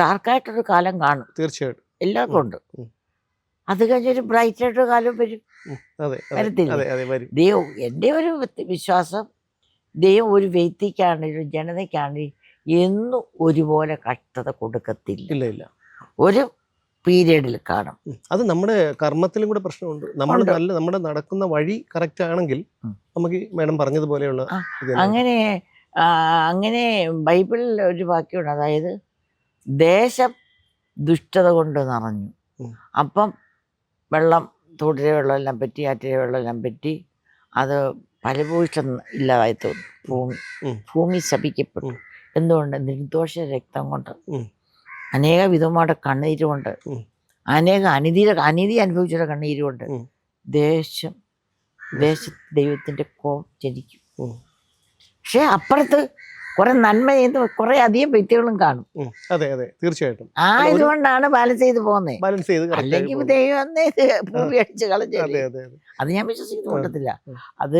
ഡാർക്കായിട്ടൊരു കാലം കാണും. തീർച്ചയായിട്ടും. എല്ലാവർക്കും ഉണ്ട്. അത് കഴിഞ്ഞൊരു ബ്രൈറ്റ് ആയിട്ടൊരു കാലം വരും. അതെ അതെ. അതെ അതെ വരും. ദൈവം എന്റെ ഒരു വിശ്വാസം ദൈവം ഒരു വ്യക്തിക്കാണെങ്കിലും ജനതയ്ക്കാണെങ്കിലും എന്നും ഒരുപോലെ കഷ്ടത കൊടുക്കത്തില്ല. ഇല്ല ഇല്ല. ഒരു പീരീഡിൽ കാണും. അത് നമ്മുടെ കർമ്മത്തിലും കൂടെ പ്രശ്നമുണ്ട്. നമ്മൾ നല്ല നമ്മുടെ നടക്കുന്ന വഴി കറക്റ്റ് ആണെങ്കിൽ നമുക്ക് മാഡം പറഞ്ഞതുപോലെയുള്ള അങ്ങനെ അങ്ങനെ ബൈബിളിൽ ഒരു വാക്യമുണ്ട്. അതായത് ദേശം ദുഷ്ടത കൊണ്ട് നിറഞ്ഞു. അപ്പം വെള്ളം തോട്ടിലെ വെള്ളമെല്ലാം പറ്റി ആറ്റിലെ വെള്ളമെല്ലാം പറ്റി അത് ഫലഭൂഷ്ടം ഇല്ലാതായി തോന്നി ഭൂമി ഭൂമി ശപിക്കപ്പെട്ടു. എന്തുകൊണ്ട്? നിർദോഷ രക്തം കൊണ്ട്. അനേക വിധമായിട്ട് കണ്ണീരുകൊണ്ട്. അനേക അനീതിയുടെ അനീതി അനുഭവിച്ചുള്ള കണ്ണീരുകൊണ്ട്. ദേശം ദേശ ദൈവത്തിന്റെ കോപം ജനിക്കും. പക്ഷെ അപ്പുറത്ത് കുറെ നന്മ ചെയ്ത് കുറെ അധികം വ്യക്തികളും കാണും. അതെ അതെ തീർച്ചയായിട്ടും. ആ ഇതുകൊണ്ടാണ് ബാലൻസ് ചെയ്ത് പോകുന്നത് ബാലൻസ് ചെയ്ത് അല്ലെങ്കിൽ. ദൈവം ഭൂമി അടിച്ച് അതെ അതെ ഞാൻ വിശ്വസിക്കുന്നു കൊണ്ടത്തില്ല അത്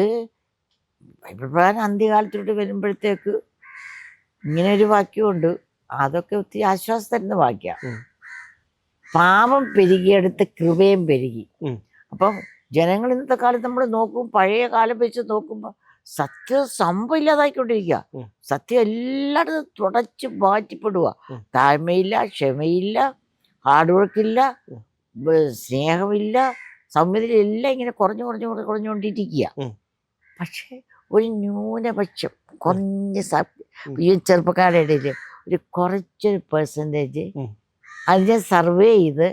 ബൈബിൾ പ്രകാരം അന്ത്യകാലത്തോട്ട് വരുമ്പോഴത്തേക്ക് ഇങ്ങനെ ഒരു വാക്യമുണ്ട്. അതൊക്കെ ഒത്തിരി ആശ്വാസം തരുന്ന വാക്യ പാപം പെരുകിയെടുത്ത് കൃപയും പെരുകി. അപ്പം ജനങ്ങൾ ഇന്നത്തെ കാലത്ത് നമ്മൾ നോക്കും പഴയ കാലം വെച്ച് നോക്കുമ്പോൾ സത്യം സംഭവം ഇല്ലാതായിക്കൊണ്ടിരിക്കുക സത്യം എല്ലായിടത്തും തുടച്ച് മാറ്റിപ്പെടുക. താഴ്മയില്ല ക്ഷമയില്ല ഹാർഡ് വർക്കില്ല. സ്നേഹമില്ല സൗമ്യതയില്ല എല്ലാം ഇങ്ങനെ കുറഞ്ഞു കുറഞ്ഞു കുറഞ്ഞു കുറഞ്ഞുകൊണ്ടിരിക്കുക. പക്ഷേ ഒരു ന്യൂനപക്ഷം കുറഞ്ഞ ഈ ചെറുപ്പക്കാരുടെ ഇടയിൽ ഒരു കുറച്ചൊരു പെർസെന്റേജ് അതിനെ സർവേ ചെയ്ത്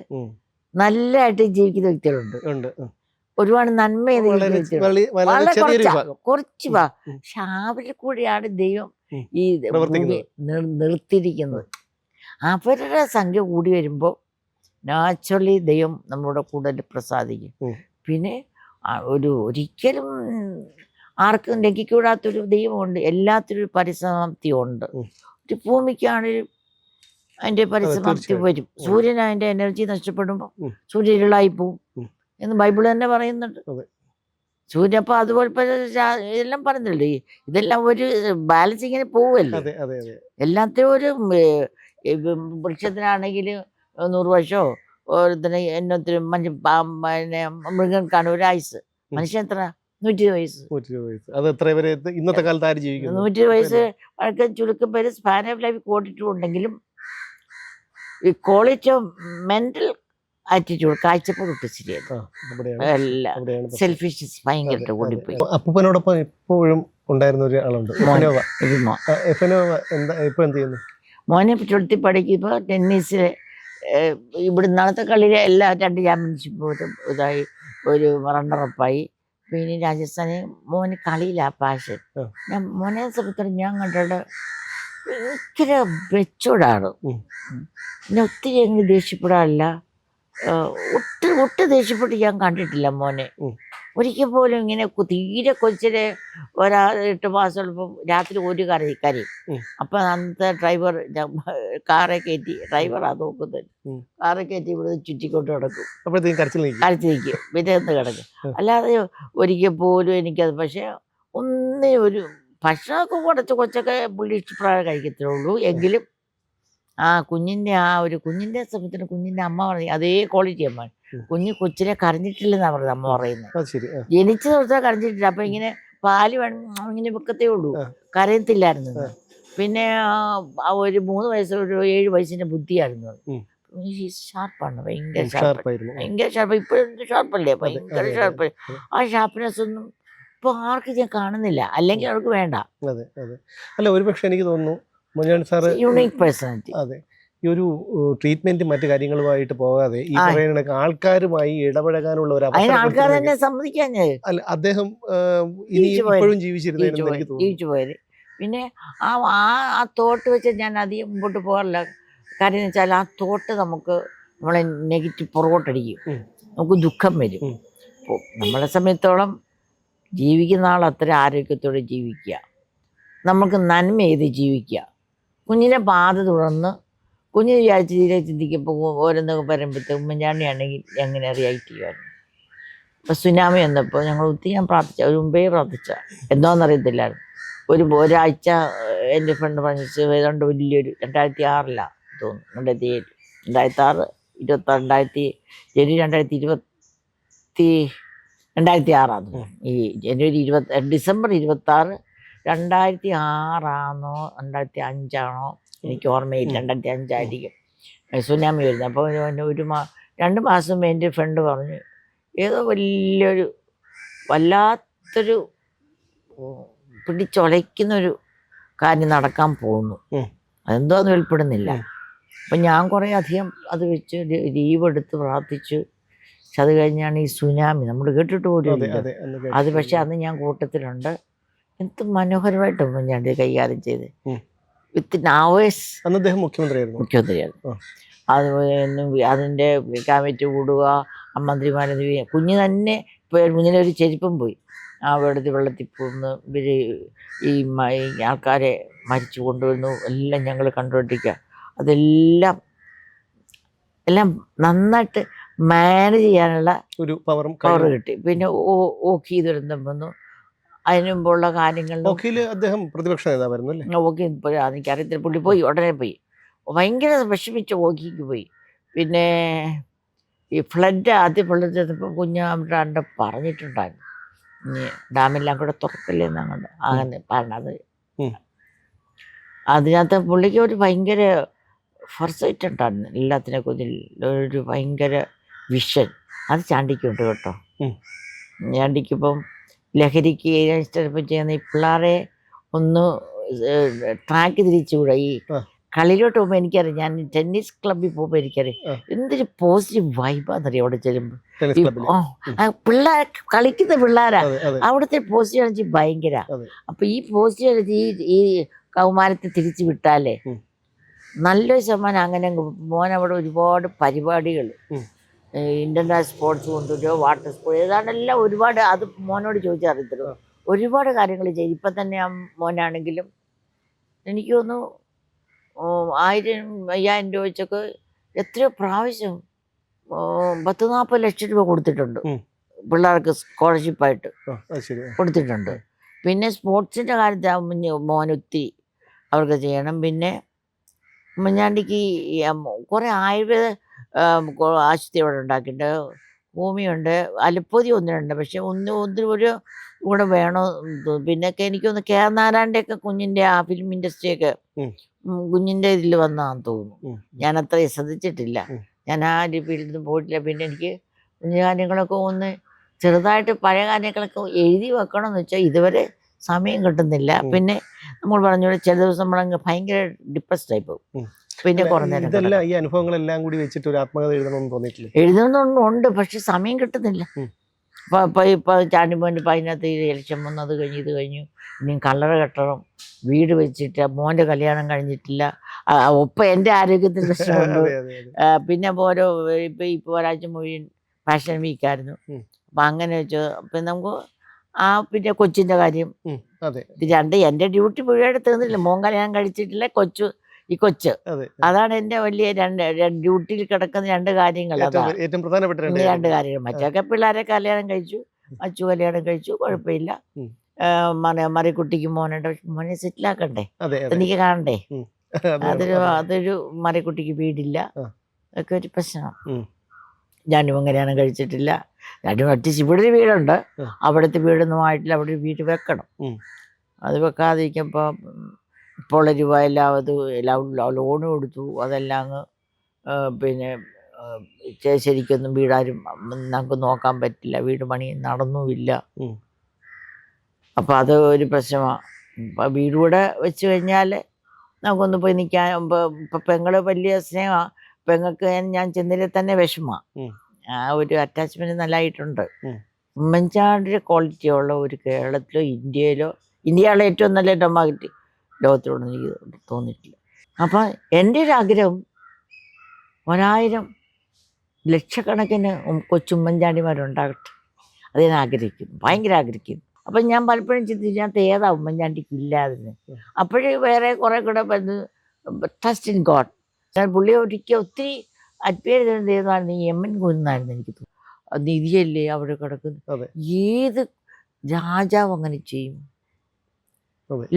നല്ലതായിട്ട് ജീവിക്കുന്ന വ്യക്തികളുണ്ട്. ഒരുപാട് നന്മ കുറച്ചാ. വാ. പക്ഷെ അവരിൽ കൂടിയാണ് ദൈവം ഈ നിർത്തിയിരിക്കുന്നത്. അവരുടെ സംഖ്യ കൂടി വരുമ്പോൾ നാച്ചുറലി ദൈവം നമ്മുടെ കൂടുതൽ പ്രസാദിക്കും. പിന്നെ ഒരു ഒരിക്കലും ആർക്കും ലംഘിക്കൂടാത്തൊരു ദൈവമുണ്ട്. എല്ലാത്തിനും ഒരു പരിസമാപ്തി ഉണ്ട്. ഒരു ഭൂമിക്കാണൊരു അതിന്റെ പരിസമാപ്തി വരും. സൂര്യൻ അതിന്റെ എനർജി നഷ്ടപ്പെടുമ്പോൾ സൂര്യനുള്ളായി സൂര്യൻ ഇരുളായി പോവും. എന്ന് ബൈബിൾ തന്നെ പറയുന്നുണ്ട്. അപ്പൊ അതുപോലെ എല്ലാം ഇതെല്ലാം പറഞ്ഞില്ലേ? ഇതെല്ലാം ഒരു ബാലൻസ് ഇങ്ങനെ പോവല്ലേ? എല്ലാത്തിനും ഒരു വൃക്ഷത്തിനാണെങ്കിൽ നൂറ് വർഷമോ ഓരോരുത്തരും എന്നൊത്തിരി മനുഷ്യ പിന്നെ മൃഗങ്ങൾക്കാണ് ഒരു ആയുസ്. മനുഷ്യൻ എത്ര? നൂറ്റി വയസ്സ്. അത് എത്ര വരെ ഇന്നത്തെ കാലത്ത് ആര് ജീവിക്കുന്നു? നൂറ്റി വയസ്സ് വഴക്കം ചുരുക്കം പേര് സ്പാൻ ഓഫ് ലൈഫ് കൂട്ടിട്ടുണ്ടെങ്കിലും ഈ ക്വാളിറ്റി ഓഫ് മെന്റൽ ആറ്റിറ്റ്യൂഡ് കാഴ്ചപ്പാട് ഒട്ടും ശരിയല്ല. എല്ലാം. സെൽഫിഷ് ഭയങ്കര കൂടിപ്പോയി അപ്പൊ അപ്പൂപ്പനോടൊപ്പം എപ്പോഴും ഉണ്ടായിരുന്ന ഒരു ആളുണ്ട്. ഇപ്പൊ എന്ത് ചെയ്യുന്നു? മോനെ ചുരുത്തി പഠിക്കുമ്പോൾ ടെന്നീസിൽ ഇവിടെ നടത്ത കളിയിലെ എല്ലാ രണ്ട് ചാമ്പ്യൻഷിപ്പും ഇതായി ഒരു റണ്ണറപ്പായി പിന്നെ രാജസ്ഥാന് മോന് കളിയില്ല പാഷൻ ഞാൻ മോനെ സംബന്ധിച്ചിടത്തോളം ഞാൻ കണ്ടിട്ട് ഭയങ്കര വെച്ചോടാണ് പിന്നെ ഒത്തിരി അങ്ങ് ദേഷ്യപ്പെടാറില്ല. ഒട്ടും ഒട്ടും ദേഷ്യപ്പെട്ട് ഞാൻ കണ്ടിട്ടില്ല മോനെ. ഒരിക്കൽ പോലും ഇങ്ങനെ തീരെ കൊച്ചിലെ ഒരാ എട്ട് മാസമുള്ളപ്പം രാത്രി ഒരു കറി കരയും അപ്പൊ അന്നത്തെ ഡ്രൈവർ കാറെ കയറ്റി ഡ്രൈവറാ നോക്കുന്നത്. ഉം. കാറെ കയറ്റി ഇവിടെ ചുറ്റിക്കൊണ്ട് കിടക്കും കരച്ചിരിക്കും പിന്നെ ഒന്ന് കിടക്കും. അല്ലാതെ ഒരിക്കൽ പോലും എനിക്കത് പക്ഷേ ഒന്നിനും ഒരു ഭക്ഷണമൊക്കെ കുറച്ച് കൊച്ചൊക്കെ പുള്ളി ഇഷ്ടപ്രകാരം കഴിക്കത്തുള്ളൂ. എങ്കിലും ആ കുഞ്ഞിന്റെ ആ ഒരു കുഞ്ഞിന്റെ സമയത്തിന് കുഞ്ഞിന്റെ അമ്മ പറഞ്ഞു അതേ ക്വാളിറ്റി അമ്മ. കുഞ്ഞ് കൊച്ചിനെ കരഞ്ഞിട്ടില്ലെന്നാണ് പറഞ്ഞത് അമ്മ പറയുന്നത്. ജനിച്ച ദിവസം കരഞ്ഞിട്ടില്ല. അപ്പൊ ഇങ്ങനെ പാൽ വേണം ഇങ്ങനെ വെക്കത്തേ ഉള്ളൂ. കരയത്തില്ലായിരുന്നു പിന്നെ ഒരു മൂന്ന് വയസ്സ് ഒരു ഏഴ് വയസ്സിന്റെ ബുദ്ധിയായിരുന്നു. ഷാർപ്പാണ് ഭയങ്കര ഷാർപ്പ് ഭയങ്കര ഷാർപ്പ് ഇപ്പോഴും ഷാർപ്പല്ലേ ഭയങ്കര ഷാർപ്പ്. ആ ഷാർപ്പ്നെസ് ഒന്നും ഇപ്പൊ ആർക്കും ഞാൻ കാണുന്നില്ല. അല്ലെങ്കിൽ അവർക്ക് വേണ്ട. അതെ അതെ. അല്ല ഒരുപക്ഷെ എനിക്ക് തോന്നുന്നു മുഞ്ഞാൻ സാറ് യുണീക് പേഴ്സണാലിറ്റി അതെ. ഈ ഒരു ട്രീറ്റ്മെന്റ് മറ്റു കാര്യങ്ങളുമായിട്ട് പോകാതെ ഈ പറയുന്ന ആൾക്കാരുമായി ഇടപഴകാനുള്ള ഒരു അവസരം ആൾക്കാർ തന്നെ സമ്മതിക്കാൻ അല്ല അദ്ദേഹം ഇനി ഇപ്പോഴും ജീവിച്ചിരുന്നേനെന്ന് എനിക്ക് തോന്നുന്നു പിന്നെ ആ ആ ആ തോട്ട് വെച്ച് ഞാൻ അധികം മുമ്പോട്ട് പോകാറില്ല. കാര്യം എന്ന് വെച്ചാൽ ആ തോട്ട് നമുക്ക് നമ്മളെ നെഗറ്റീവ് പുറകോട്ടടിക്കും. നമുക്ക് ദുഃഖം വരും. നമ്മളെ സമയത്തോളം ജീവിക്കുന്ന ആൾ അത്ര ആരോഗ്യത്തോടെ ജീവിക്കുക. നമുക്ക് നന്മ ചെയ്ത് ജീവിക്കുക? കുഞ്ഞിനെ പാത തുറന്ന് കുഞ്ഞ് വിചാരിച്ച് തീരെ ചിന്തിക്കുമ്പോൾ ഓരോന്നൊക്കെ പറയുമ്പോഴത്തേക്ക് ഉമ്മൻചാണ്ടിയാണെങ്കിൽ എങ്ങനെ റിയാക്ട് ചെയ്യുമായിരുന്നു. ഇപ്പം സുനാമി വന്നപ്പോൾ ഞങ്ങൾ ഒത്തിരി ഞാൻ പ്രാർത്ഥിച്ച. ഒരു മുമ്പേ പ്രാർത്ഥിച്ച. എന്തോന്നറിയത്തില്ലായിരുന്നു. ഒരു ഒരാഴ്ച എന്റെ ഫ്രണ്ട് പറഞ്ഞിട്ട് ഏതാണ്ട് വലിയൊരു രണ്ടായിരത്തി ആറിലാണ് തോന്നുന്നു. രണ്ടായിരത്തി ഏഴ് രണ്ടായിരത്തി ആറ് ഇരുപത്തി രണ്ടായിരത്തി ജനുവരി രണ്ടായിരത്തി ഇരുപത്തി രണ്ടായിരത്തി ആറാണ് ഈ ജനുവരി ഇരുപത്തി ഡിസംബർ ഇരുപത്തി ആറ് രണ്ടായിരത്തി ആറാണോ രണ്ടായിരത്തി അഞ്ചാണോ എനിക്ക് ഓർമ്മയില്ല. രണ്ടായിരത്തി അഞ്ചായിരിക്കും സുനാമി വരുന്നത്. അപ്പോൾ ഒരു- മാ രണ്ട് മാസം എന്റെ ഫ്രണ്ട് പറഞ്ഞു ഏതോ വലിയൊരു വല്ലാത്തൊരു പിടിച്ചൊലയ്ക്കുന്നൊരു കാര്യം നടക്കാൻ പോകുന്നു. അതെന്തോ അതെന്തോന്ന് വെളിപ്പെടുന്നില്ല. അപ്പം ഞാൻ കുറേ അധികം അത് വെച്ച് ലീവ് എടുത്ത് പ്രാർത്ഥിച്ചു. പക്ഷെ അത് കഴിഞ്ഞാണ് ഈ സുനാമി. നമ്മൾ കേട്ടിട്ട് പോലും അതെ. പക്ഷെ അന്ന് ഞാൻ കൂട്ടത്തിലുണ്ട്. എന്ത് മനോഹരമായിട്ട് ഉമ്മൻചാണ്ടി കൈകാര്യം ചെയ്ത് വിത്തിൻ വിത്ത് നാവേഴ്സ് അന്ന് അദ്ദേഹം മുഖ്യമന്ത്രിയായിരുന്നു മുഖ്യമന്ത്രിയായിരുന്നു. അതുപോലെ അതിന്റെ കമ്മിറ്റി കൂടുക ആ മന്ത്രിമാരെ കുഞ്ഞ് തന്നെ കുഞ്ഞിനെ ഒരു ചെരുപ്പം പോയി ആ വെള്ളത്തിൽ വെള്ളത്തിൽ പോകുന്നു ഇവർ ഈ ആൾക്കാരെ മരിച്ചു കൊണ്ടുവരുന്നു എല്ലാം ഞങ്ങൾ കണ്ടുപിടിക്കുക അതെല്ലാം എല്ലാം നന്നായിട്ട് മാനേജ് ചെയ്യാനുള്ള ഒരു പവറും പവർ കിട്ടി പിന്നെ ഓ- ഓക്കി ദുരന്തം വന്നു അതിന് മുമ്പുള്ള കാര്യങ്ങളിലും ഓഖിയിൽ അദ്ദേഹം പ്രതിപക്ഷ നേതാവായിരുന്നു അല്ലേ? ഓക്കെ ഇപ്പോഴും എനിക്കറിയത്തില്ല. പുള്ളി പോയി ഉടനെ പോയി. ഭയങ്കര വിഷമിച്ച ഓക്കിക്ക് പോയി. പിന്നെ ഈ ഫ്ലഡ് ആദ്യം ഫ്ലഡ് ചെന്നപ്പോൾ കുഞ്ഞാണ്ട് പറഞ്ഞിട്ടുണ്ടായിരുന്നു. ഇനി ഡാമെല്ലാം കൂടെ തുറക്കില്ലേ എന്നങ്ങോട്ട് അങ്ങനെ പറഞ്ഞത്. അതിനകത്ത് പുള്ളിക്ക് ഒരു ഭയങ്കര ഫർസൈറ്റ് ഉണ്ടായിരുന്നു. എല്ലാത്തിനെ കുറിച്ച് ഒരു ഭയങ്കര വിഷൻ അത് ചാണ്ടിക്കുണ്ട് കേട്ടോ. ചാണ്ടിക്കിപ്പം ലഹരിക്ക് ചിലപ്പോൾ ചെയ്യുന്ന ഈ പിള്ളേരെ ഒന്ന് ട്രാക്ക് തിരിച്ചുകൂടെ ഈ. കളിയിലോട്ട് പോകുമ്പോൾ എനിക്കറിയാം ഞാൻ ടെന്നീസ് ക്ലബ്ബിൽ പോകുമ്പോൾ എനിക്കറിയാം. എന്തൊരു പോസിറ്റീവ് വൈബാന്നറിയാം അവിടെ ചെല്ലുമ്പോൾ ആ പിള്ളേർ കളിക്കുന്ന പിള്ളേരാ അവിടുത്തെ പോസിറ്റീവ് എനർജി ഭയങ്കര. അപ്പൊ ഈ പോസിറ്റീവ് എനർജി ഈ കൗമാരത്തെ തിരിച്ചു വിട്ടാലേ. നല്ലൊരു ശതമാനം അങ്ങനെ മോൻ അവിടെ ഒരുപാട് പരിപാടികൾ ഉം. ഇന്റർനാഷണൽ സ്പോർട്സ് കൊണ്ടുവരുമോ വാട്ടർ സ്പോർട്സ് ഏതാണ്ടെല്ലാം ഒരുപാട് അത് മോനോട് ചോദിച്ചാൽ അറിയത്തുള്ളൂ ഒരുപാട് കാര്യങ്ങൾ ചെയ്യും. ഇപ്പം തന്നെ ആ മോനാണെങ്കിലും എനിക്ക് തോന്നുന്നു ആയിരം അയ്യായിരം രൂപ വെച്ചൊക്കെ എത്രയോ പ്രാവശ്യം പത്ത് നാൽപ്പത് ലക്ഷം രൂപ കൊടുത്തിട്ടുണ്ട്. പിള്ളേർക്ക് സ്കോളർഷിപ്പായിട്ട് കൊടുത്തിട്ടുണ്ട്. പിന്നെ സ്പോർട്സിന്റെ കാര്യത്തിൽ മോൻ ഒത്തിരി അവർക്ക് ചെയ്യണം. പിന്നെ ഉമ്മൻചാണ്ടിക്ക് കുറേ ആയുർവേദ ആശുപത്രി അവിടെ ഉണ്ടാക്കിയിട്ടുണ്ട്. ഭൂമിയുണ്ട്. അലപ്പൊതി ഒന്നിനുണ്ട്. പക്ഷെ ഒന്ന് ഒന്നിനും ഒരു കൂടെ വേണോ. പിന്നൊക്കെ എനിക്കൊന്ന് കെ ആർ നാരായണന്റെയൊക്കെ കുഞ്ഞിന്റെ ആ ഫിലിം ഇൻഡസ്ട്രിയൊക്കെ കുഞ്ഞിന്റെ ഇതിൽ വന്നാന്ന് തോന്നുന്നു. ഞാൻ അത്രയും ശ്രദ്ധിച്ചിട്ടില്ല. ഞാൻ ആ ഒരു ഫീൽഡിൽ നിന്ന് പോയിട്ടില്ല. പിന്നെ എനിക്ക് കുഞ്ഞു കാര്യങ്ങളൊക്കെ ഒന്ന് ചെറുതായിട്ട് പഴയ കാര്യങ്ങളൊക്കെ എഴുതി വെക്കണം എന്ന് വെച്ചാൽ ഇതുവരെ സമയം കിട്ടുന്നില്ല. പിന്നെ നമ്മൾ പറഞ്ഞ ചില ദിവസം നമ്മളങ്ങ് ഭയങ്കര ഡിപ്രസ്ഡ് പോകും. പിന്നെ ഇതെല്ലാം ഈ അനുഭവങ്ങളെല്ലാം കൂടി വെച്ചിട്ട് ഒരു ആത്മകഥ എഴുതണമെന്ന് തോന്നിയിട്ടില്ല? എഴുതണമെന്നുണ്ട് പക്ഷെ സമയം കിട്ടുന്നില്ല. ഇപ്പോൾ ചാണ്ടിമോന്റെ അതിനകത്ത് ഇലക്ഷൻ വന്നു അത് കഴിഞ്ഞ് ഇത് കഴിഞ്ഞു. ഇനി കല്ലറ കെട്ടണം. വീട് വെച്ചിട്ട് മോന്റെ കല്യാണം കഴിഞ്ഞിട്ടില്ല. ഒപ്പം എന്റെ ആരോഗ്യത്തിന് പ്രശ്നമുണ്ട്. പിന്നെ ഓരോ ഇപ്പം ഇപ്പോൾ ഒരാഴ്ച മുഴുവൻ ഫാഷൻ വീക്കായിരുന്നു. അപ്പം അങ്ങനെ വെച്ചു അപ്പം നമുക്ക് ആ പിന്നെ കൊച്ചിന്റെ കാര്യം. ഇത് രണ്ട് എന്റെ ഡ്യൂട്ടി മുഴുവൻ തീർന്നില്ല മോൻ കല്യാണം കഴിച്ചിട്ടില്ല കൊച്ചു ഈ കൊച്ച്. അതാണ് എന്റെ വലിയ രണ്ട് ഡ്യൂട്ടിയിൽ കിടക്കുന്ന രണ്ട് കാര്യങ്ങൾ ഏറ്റവും പ്രധാനപ്പെട്ട രണ്ട് കാര്യങ്ങൾ. മറ്റൊക്കെ പിള്ളേരെ കല്യാണം കഴിച്ചു അച്ചു കല്യാണം കഴിച്ചു കുഴപ്പമില്ല. മറികുട്ടിക്ക് മറിക്കുട്ടിക്ക് മോനുണ്ട്. മോനെ സെറ്റിലാക്കണ്ടേ? എനിക്ക് കാണണ്ടേ? അതെ, അതൊരു അതെ. അതൊരു മറിക്കുട്ടിക്ക് വീടില്ല. ഒക്കെ ഒരു പ്രശ്നമാണ്. ഞാനും കല്യാണം കഴിച്ചിട്ടില്ല. ഞാനും അറ്റിച്ച് ഇവിടെ ഒരു വീടുണ്ട്. അവിടുത്തെ വീടൊന്നും ആയിട്ടില്ല. അവിടെ ഒരു വീട് വെക്കണം. അത് വെക്കാതിരിക്കുമ്പോൾ ഇപ്പോൾ ഉള്ള രൂപ എല്ലാം അത് എല്ലാം ലോൺ കൊടുത്തു അതെല്ലാം അങ്ങ് പിന്നെ ശരിക്കൊന്നും വീടാരും നമുക്ക് നോക്കാൻ പറ്റില്ല വീട് പണി നടന്നുമില്ല അപ്പോൾ അപ്പം അത് ഒരു പ്രശ്നമാണ് ഇപ്പം വീട് കൂടെ വെച്ച് കഴിഞ്ഞാൽ നമുക്കൊന്ന് പോയി നിൽക്കാൻ ഇപ്പം പെങ്ങൾ വലിയ സ്നേഹമാണ് പെങ്ങൾക്ക് ഞാൻ ചെന്നിലെ തന്നെ വിഷമമാണ് ആ ഒരു അറ്റാച്ച്മെന്റ് നല്ലതായിട്ടുണ്ട് ഉമ്മൻചാണ്ടിന്റെ ഉമ്മൻചാണ്ടിയുടെ ക്വാളിറ്റി ഉള്ള ഒരു കേരളത്തിലോ ഇന്ത്യയിലോ ഇന്ത്യയിലെ ഏറ്റവും നല്ല ഡൊമാക്റ്റി ലോകത്തിലൊന്നും എനിക്ക് തോന്നിയിട്ടില്ല. അപ്പം എന്റെ ഒരു ആഗ്രഹം ഒരായിരം ലക്ഷക്കണക്കിന് കൊച്ചുമ്മൻചാണ്ടിമാരുണ്ടാകട്ടെ. അത് ഞാൻ ആഗ്രഹിക്കുന്നു. ഭയങ്കര ആഗ്രഹിക്കുന്നു. അപ്പം ഞാൻ പലപ്പോഴും ചിന്തിച്ചു ഞാൻ ഏതാ ഉമ്മൻചാണ്ടിക്ക് ഇല്ലാതിന്. അപ്പോഴേ വേറെ കുറേ കൂടെ ട്രസ്റ്റ് ഇൻ ഗോഡ് ഞാൻ പുള്ളിയെ ഒരിക്കൽ ഒത്തിരി അഡ്മയർ ചെയ്യുന്നത് നീ ഈ എം എൻ കുന്നായിരുന്നു എനിക്ക് തോന്നുന്നു. നിധിയല്ലേ അവിടെ കിടക്കുന്നു കിടക്കുന്നത് ഏത് രാജാവ് അങ്ങനെ ചെയ്യും?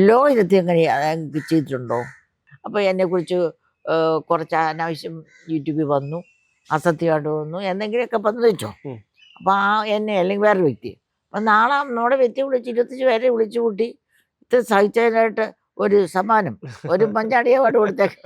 ലോകത്തിൽ അങ്ങനെ അങ്ങ് ചെയ്തിട്ടുണ്ടോ? അപ്പോൾ എന്നെക്കുറിച്ച് കുറച്ച് അനാവശ്യം യൂട്യൂബിൽ വന്നു. അസത്യമായിട്ട് വന്നു. എന്തെങ്കിലുമൊക്കെ വെച്ചോ. അപ്പോൾ ആ എന്നെ അല്ലെങ്കിൽ വേറെ വ്യക്തി. അപ്പം നാളെ നമ്മുടെ വ്യക്തി വിളിച്ച് ഇരുപത്തഞ്ച് പേരെ വിളിച്ചു കൂട്ടി ഇത് സഹിച്ചതിനായിട്ട് ഒരു സമ്മാനം ഒരു പഞ്ചാടി അവാർഡ് കൊടുത്തേക്ക്